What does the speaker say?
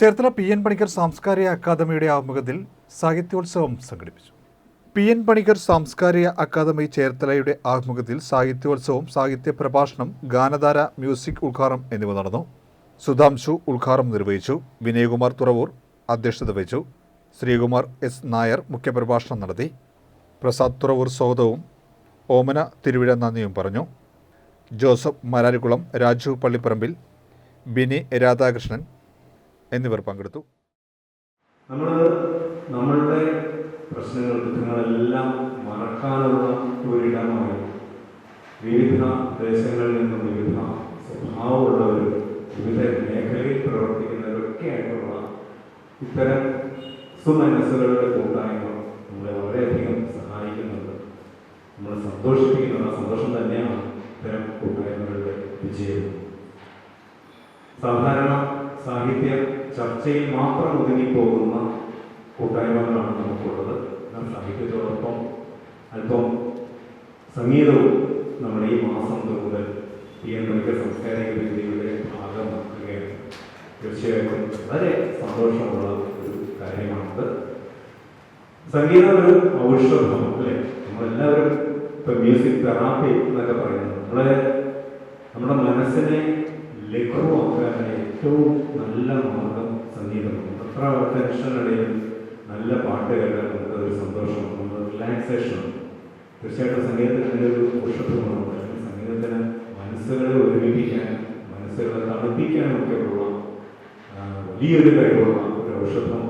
Cherthala P N Panicker സാംസ്കാരിക അക്കാദമിയുടെ ആമുഖത്തിൽ സാഹിത്യോത്സവം സംഘടിപ്പിച്ചു. പി എൻ പണിക്കർ സാംസ്കാരിക അക്കാദമി ചേർത്തലയുടെ ആഭിമുഖ്യത്തിൽ സാഹിത്യോത്സവം സാഹിത്യ പ്രഭാഷണം ഗാനധാര മ്യൂസിക് ഉദ്ഘാടനം എന്നിവ നടന്നു. സുധാംശു ഉദ്ഘാടനം നിർവഹിച്ചു. വിനയകുമാർ തുറവൂർ അധ്യക്ഷത വഹിച്ചു. ശ്രീകുമാർ എസ് നായർ മുഖ്യപ്രഭാഷണം നടത്തി. പ്രസാദ് തുറവൂർ സ്വാഗതവും ഓമന തിരുവിഴ നന്ദിയും പറഞ്ഞു. ജോസഫ് മരാരിക്കുളം രാജു പള്ളിപ്പറമ്പിൽ ബിനി രാധാകൃഷ്ണൻ എന്നിവർ പങ്കെടുത്തു. നമ്മൾ നമ്മളുടെ പ്രശ്നങ്ങൾ ദുഃഖങ്ങളെല്ലാം മറക്കാനുള്ള ഒരിടമായി വിവിധ ദേശങ്ങളിൽ നിന്നും വിവിധ സ്വഭാവമുള്ളവരും വിവിധ മേഖലയിൽ പ്രവർത്തിക്കുന്നവരൊക്കെ ആയിട്ടുള്ള ഇത്തരം സുമനസ്സുകളുടെ കൂട്ടായ്മ നമ്മളെ വളരെയധികം സഹായിക്കുന്നുണ്ട്. നമ്മളെ സന്തോഷിപ്പിക്കുന്നത് സന്തോഷം തന്നെയാണ് ഇത്തരം കൂട്ടായ്മകളുടെ വിജയം. സാധാരണ സാഹിത്യ ചർച്ചയിൽ മാത്രം ഒതുങ്ങിപ്പോകുന്ന കൂട്ടായ്മകളാണ് നമുക്കുള്ളത്. എന്നാൽ സാഹിത്യത്തോടൊപ്പം അല്പം സംഗീതവും നമ്മുടെ ഈ മാസം മുതൽ എൻ പണിക്കർ സാംസ്കാരിക വേദിയുടെ ഭാഗമാക്കുകയാണ്. തീർച്ചയായിട്ടും വളരെ സന്തോഷമുള്ള ഒരു കാര്യമാണത്. സംഗീതം ഒരു ഔഷധം അല്ലേ? നമ്മളെല്ലാവരും ഇപ്പം മ്യൂസിക് തെറാപ്പി എന്നൊക്കെ ഏറ്റവും നല്ല മാർഗം സംഗീതമാണ്. എത്ര ടെൻഷനിടയിൽ നല്ല പാട്ട് കേട്ടാൽ നമുക്ക് ഒരു സന്തോഷം നമ്മൾ റിലാക്സേഷനാണ് തീർച്ചയായിട്ടും സംഗീതത്തിന് ഒരു ഔഷധമാണ് അല്ലെങ്കിൽ സംഗീതത്തിന് മനസ്സുകളെ ഒരുമിപ്പിക്കാൻ മനസ്സുകളെ തണുപ്പിക്കാനും ഒക്കെ ഉള്ള വലിയൊരു കഴിവുള്ള ഒരു ഔഷധം